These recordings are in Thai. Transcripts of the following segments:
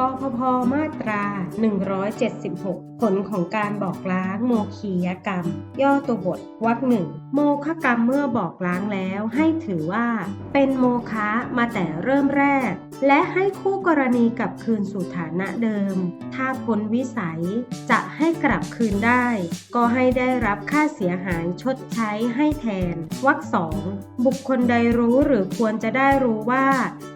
ปพพมาตรา 176 ผลของการบอกล้างโมคียกรรม ย่อตัวบทวรรคหนึ่งโมฆกรรมเมื่อบอกล้างแล้วให้ถือว่า เป็นโมฆะมาแต่เริ่มแรก และให้คู่กรณีกลับคืนสู่ฐานะเดิม ถ้าพ้นวิสัยจะให้กลับคืนได้ ก็ให้ได้รับค่าเสียหายชดใช้ให้แทนวรรคสองบุคคลใดรู้หรือควรจะได้รู้ว่า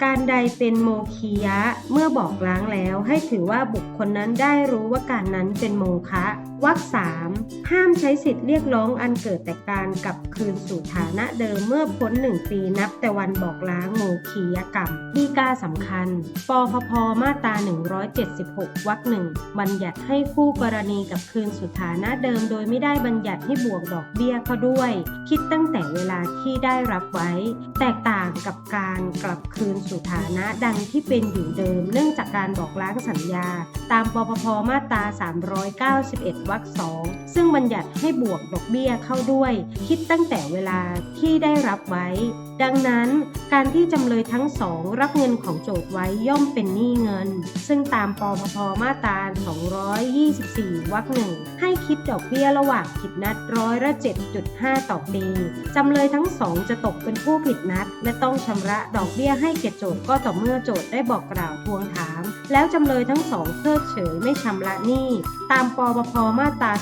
การใดเป็นโมคียะเมื่อบอกล้างแล้วให้ถือว่าบุคคลนั้นได้รู้ว่าการนั้นเป็นโมฆะวรรคสามห้ามใช้สิทธิ์เรียกร้องอันเกิดแต่การกลับคืนสู่ฐานะเดิมเมื่อพ้นหนึ่งปีนับแต่วันบอกล้างโมคียกรรมดีกาสำคัญ ปพพมาตรา 176วรรคหนึ่งบัญญัติให้คู่กรณีกับคืนสู่ฐานะเดิม โดยไม่ได้บัญญัติให้บวกดอกเบี้ยเข้าด้วย คิดตั้งแต่เวลาที่ได้รับไว้ แตกต่างกับการกลับคืนสู่ฐานะดังที่เป็นอยู่เดิม เนื่องจากการบอกล้างสัญญา ตามปปพมาตรา391วรรคสองซึ่งบัญญัติให้บวกดอกเบี้ยเข้าด้วย คิดตั้งแต่เวลาที่ได้รับไว้ ดังนั้นการที่จำเลยทั้งสองรับเงินของโจทย์ไว้ย่อมเป็นหนี้เงิน ซึ่งตามปปพมาตรา224วรรคหนึ่งให้คิดดอกเบี้ยระหว่างผิดนัดร้อยละ 7.5 ต่อปีจำเลยทั้งสองจะตกเป็นผู้ผิดนัด และต้องชำระดอกเบี้ยให้แก่โจทย์ก็ต่อเมื่อโจทย์ได้บอกกล่าวทวงถาม แล้วจำเลยทั้งสองเพิกเฉยไม่ชำระหนี้ตามปปพมาตรา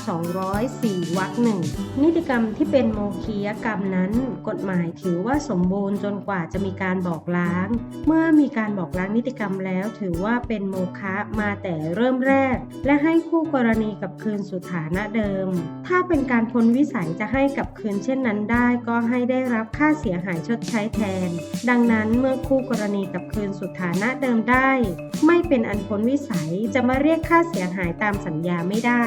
204 วรรคหนึ่งนิติกรรมที่เป็นโมคียกรรมนั้น กฎหมายถือว่าสมบูรณ์จนกว่าจะมีการบอกล้าง เมื่อมีการบอกล้างนิติกรรมแล้ว ถือว่าเป็นโมฆะมาแต่เริ่มแรก และให้คู่กรณีกับคืนสู่ฐานะเดิม ถ้าเป็นการพ้นวิสัยจะให้กับคืนเช่นนั้นได้ ก็ให้ได้รับค่าเสียหายชดใช้แทน ดังนั้นเมื่อคู่กรณีกับคืนสู่ฐานะเดิมได้ ไม่เป็นอันพ้นวิสัยจะมาเรียกค่าเสียหายตามสัญญาไม่ได้